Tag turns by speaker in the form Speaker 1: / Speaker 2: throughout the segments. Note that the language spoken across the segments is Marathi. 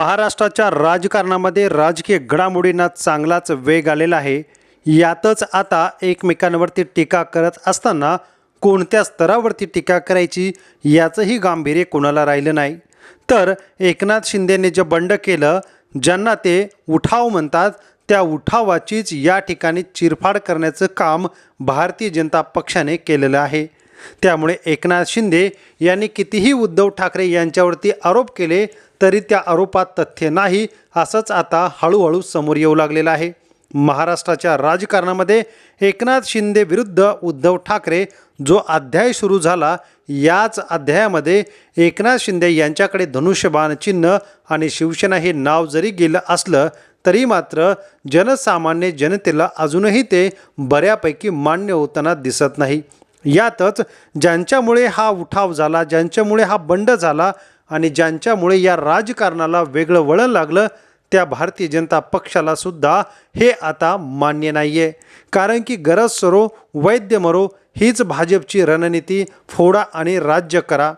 Speaker 1: महाराष्ट्राच्या राजकारणामध्ये राजकीय घडामोडींना चांगलाच वेग आलेला आहे. यातच आता एकमेकांवरती टीका करत असताना कोणत्या स्तरावरती टीका करायची याचंही गांभीर्य कोणाला राहिलं नाही. तर एकनाथ शिंदेने जे बंड केलं ज्यांना ते उठाव म्हणतात त्या उठावाचीच या ठिकाणी चिरफाड करण्याचं काम भारतीय जनता पक्षाने केलेलं आहे. त्यामुळे एकनाथ शिंदे यांनी कितीही उद्धव ठाकरे यांच्यावरती आरोप केले तरी त्या आरोपात तथ्य नाही असंच आता हळूहळू समोर येऊ लागलेलं आहे. महाराष्ट्राच्या राजकारणामध्ये एकनाथ शिंदे विरुद्ध उद्धव ठाकरे जो अध्याय सुरू झाला याच अध्यायामध्ये एकनाथ शिंदे यांच्याकडे धनुष्यबाण चिन्ह आणि शिवसेना हे नाव जरी गेलं असलं तरी मात्र जनसामान्य जनतेला अजूनही ते बऱ्यापैकी मान्य होताना दिसत नाही. यातच ज्यांच्यामुळे हा उठाव झाला ज्यांच्यामुळे हा बंड झाला आणि ज्यांच्यामुळे या राजकारणाला वेगळं वळण लागलं त्या भारतीय जनता पक्षाला सुद्धा हे आता मान्य नाही आहे कारण की गरज सरो वैद्य मरो हीच भाजपची रणनीती फोडा आणि राज्य करा.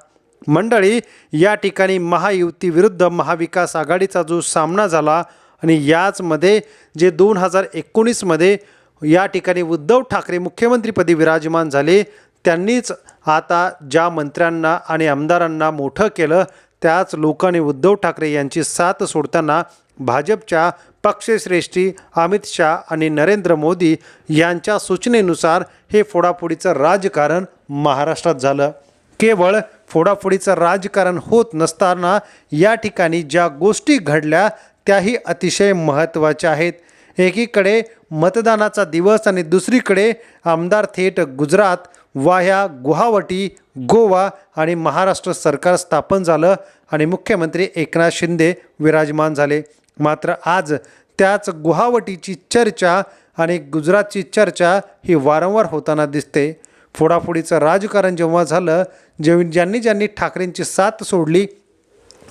Speaker 1: मंडळी या ठिकाणी महायुतीविरुद्ध महाविकास आघाडीचा जो सामना झाला आणि याचमध्ये जे दोन हजार एकोणीसमध्ये या ठिकाणी उद्धव ठाकरे मुख्यमंत्रीपदी विराजमान झाले. त्यांनीच आता ज्या मंत्र्यांना आणि आमदारांना मोठं केलं त्याच लोकांनी उद्धव ठाकरे यांची साथ सोडताना भाजपच्या पक्षश्रेष्ठी अमित शहा आणि नरेंद्र मोदी यांच्या सूचनेनुसार हे फोडाफोडीचं राजकारण महाराष्ट्रात झालं. केवळ फोडाफोडीचं राजकारण होत नसताना या ठिकाणी ज्या गोष्टी घडल्या त्याही अतिशय महत्त्वाच्या आहेत. एकीकडे मतदानाचा दिवस आणि दुसरीकडे आमदार थेट गुजरात वाह्या गुवाहाटी गोवा आणि महाराष्ट्र सरकार स्थापन झालं आणि मुख्यमंत्री एकनाथ शिंदे विराजमान झाले. मात्र आज त्याच गुवाहाटीची चर्चा आणि गुजरातची चर्चा ही वारंवार होताना दिसते. फोडाफोडीचं राजकारण जेव्हा झालं जे ज्यांनी ज्यांनी ठाकरेंची साथ सोडली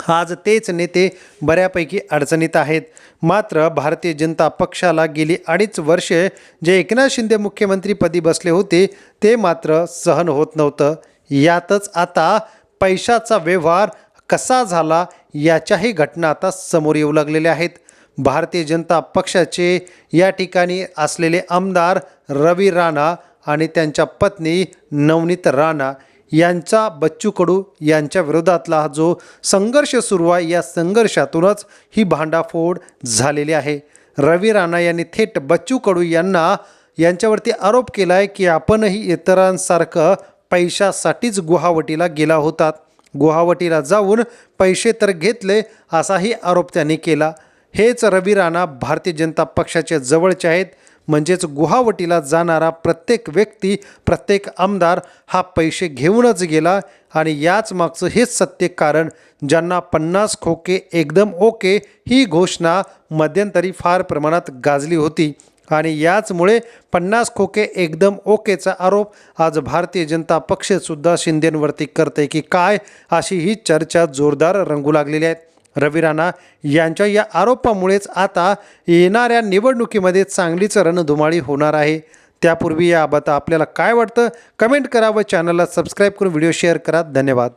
Speaker 1: आज तेच नेते बऱ्यापैकी अडचणीत आहेत. मात्र भारतीय जनता पक्षाला गेली अडीच वर्षे जे एकनाथ शिंदे मुख्यमंत्रीपदी बसले होते ते मात्र सहन होत नव्हतं. यातच आता पैशाचा व्यवहार कसा झाला याच्याही घटना आता समोर येऊ लागलेल्या आहेत. भारतीय जनता पक्षाचे या ठिकाणी असलेले आमदार रवी राणा आणि त्यांच्या पत्नी नवनीत राणा यांचा बच्चू कडू यांच्या विरोधातला जो संघर्ष सुरू आहे या संघर्षातूनच ही भांडाफोड झालेली आहे. रवी राणा यांनी थेट बच्चू कडू यांना यांच्यावरती आरोप केला आहे की आपणही इतरांसारखं पैशासाठीच गुवाहाटीला गेला होतात. गुवाहाटीला जाऊन पैसे तर घेतले असाही आरोप त्यांनी केला. हेच रवी राणा भारतीय जनता पक्षाचे जवळचे आहेत. म्हणजेच गुवाहाटीला जाणारा प्रत्येक व्यक्ती प्रत्येक आमदार हा पैसे घेऊनच गेला आणि याच मागचं हेच सत्य कारण ज्यांना पन्नास खोके एकदम ओके ही घोषणा मध्यंतरी फार प्रमाणात गाजली होती. आणि याचमुळे पन्नास खोके एकदम ओकेचा आरोप आज भारतीय जनता पक्षसुद्धा शिंदेंवरती करते की काय अशी ही चर्चा जोरदार रंगू लागलेली आहे. रवी राणा यांच्या या आरोपामुळेच आता येणाऱ्या निवडणुकीमध्ये चांगलीच रणधुमाळी होणार आहे. त्यापूर्वी याबाबत आपल्याला काय वाटतं? कमेंट करा व चॅनलला सबस्क्राईब करून व्हिडिओ शेअर करा. धन्यवाद.